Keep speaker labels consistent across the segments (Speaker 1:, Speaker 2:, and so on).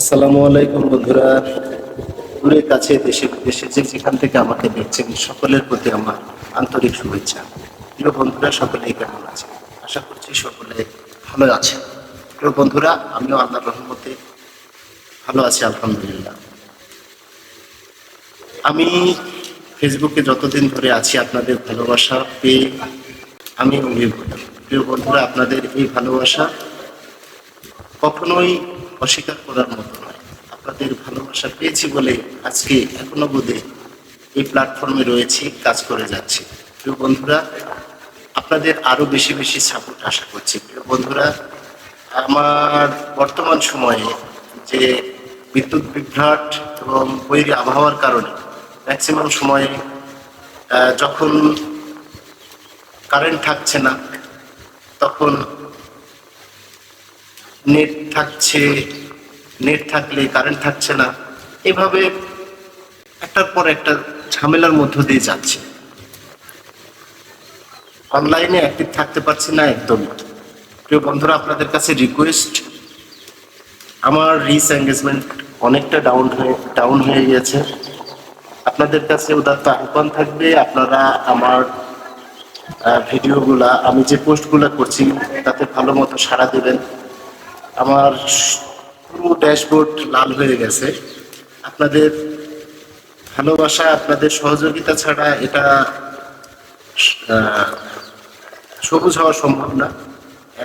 Speaker 1: আসসালামু আলাইকুম বন্ধুরা। দূরে কাছে দেশে বিদেশে যে যেখান থেকে আমাকে দেখছেন, সকলের প্রতি আমার আন্তরিক শুভেচ্ছা। প্রিয় বন্ধুরা, সকলেই কেমন আছে আশা করছি সকলে ভালো আছে প্রিয় বন্ধুরা, আমিও আল্লাহর রহমতে ভালো আছি, আলহামদুলিল্লাহ। আমি ফেসবুকে যতদিন ধরে আছি, আপনাদের ভালোবাসা পেয়ে আমি অভিভূত। প্রিয় বন্ধুরা, আপনাদের এই ভালোবাসা কখনোই অস্বীকার করার মতো নয়। আপনাদের ভালোবাসা পেয়েছি বলে আজকে এখনও বোধে এই প্ল্যাটফর্মে রয়েছি, কাজ করে যাচ্ছি। প্রিয় বন্ধুরা, আপনাদের আরও বেশি বেশি সাপোর্ট আশা করছি। প্রিয় বন্ধুরা, আমার বর্তমান সময়ে যে বিদ্যুৎ বিভ্রাট এবং বৈরী আবহাওয়ার কারণে ম্যাক্সিমাম সময়ে যখন কারেন্ট থাকছে না, তখন নেট থাকছে নেট থাকলে কারেন্ট থাকছে না, এভাবে একটার পর একটা ঝামেলার মধ্য দিয়ে যাচ্ছে। অনলাইনে অ্যাক্টিভ থাকতে পারছি না, একদম প্রিয় বন্ধুরা, আপনাদের কাছে রিকোয়েস্ট আমার রিচ এঙ্গেজমেন্ট অনেকটা ডাউন হয়ে ডাউন হয়ে গেছে আপনাদের কাছে উদাত্ত আহ্বান থাকবে, আপনারা আমার ভিডিওগুলা, আমি যে পোস্টগুলো করছি, তাতে ভালো মতো সাড়া দেবেন। আমার পুরো ড্যাশবোর্ড লাল হয়ে গেছে। আপনাদের ভালোবাসা, আপনাদের সহযোগিতা ছাড়া এটা সবুজ হওয়া সম্ভব না।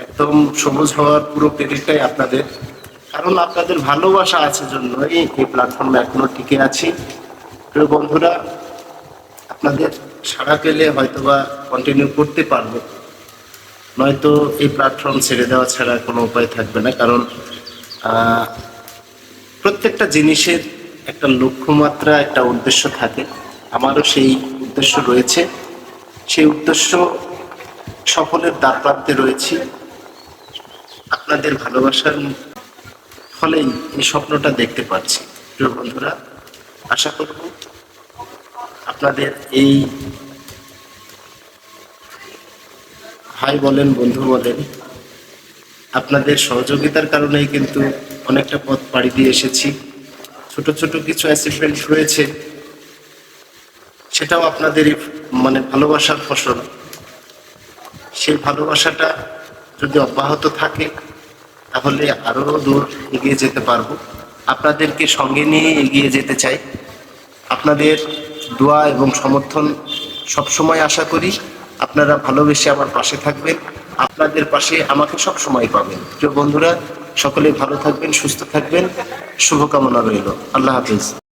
Speaker 1: একদম সবুজ হওয়ার পুরো ক্রেডিটটাই আপনাদের। কারণ আপনাদের ভালোবাসা আছে জন্যই এই প্ল্যাটফর্মে এখনও টিকে আছি। প্রিয় বন্ধুরা, আপনাদের সাড়া পেলে হয়তোবা কন্টিনিউ করতে পারব। নয়তো এই প্ল্যাটফর্ম ছেড়ে দেওয়া ছাড়া কোনো উপায় থাকবে না, কারণ প্রত্যেকটা জিনিসের একটা লক্ষ্যমাত্রা, একটা উদ্দেশ্য থাকে। আমারও সেই উদ্দেশ্য রয়েছে। সেই উদ্দেশ্য সফলের দ্বার প্রান্তে রয়েছি। আপনাদের ভালোবাসার ফলেই এই স্বপ্নটা দেখতে পাচ্ছি। প্রিয় বন্ধুরা, আশা করব আপনাদের এই ভাই বলেন, বন্ধু বলেন আপনাদের সহযোগিতার কারণেই কিন্তু অনেকটা পথ পাড়ি দিয়ে এসেছি। ছোট ছোট কিছু অ্যাচিভমেন্ট রয়েছে। সেটাও আপনাদের মানে ভালোবাসার ফসল। সেই ভালোবাসাটা যদি অব্যাহত থাকে, তাহলে আরও দূর এগিয়ে যেতে পারব। আপনাদেরকে সঙ্গে নিয়ে এগিয়ে যেতে চাই। আপনাদের দোয়া এবং সমর্থন সবসময় আশা করি আপনারা ভালোবেসে আমার পাশে থাকবেন। আপনাদের পাশে আমাকে সব সময় পাবেন। প্রিয় বন্ধুরা, সকলে ভালো থাকবেন, সুস্থ থাকবেন। শুভকামনা রইল। আল্লাহ হাফিজ।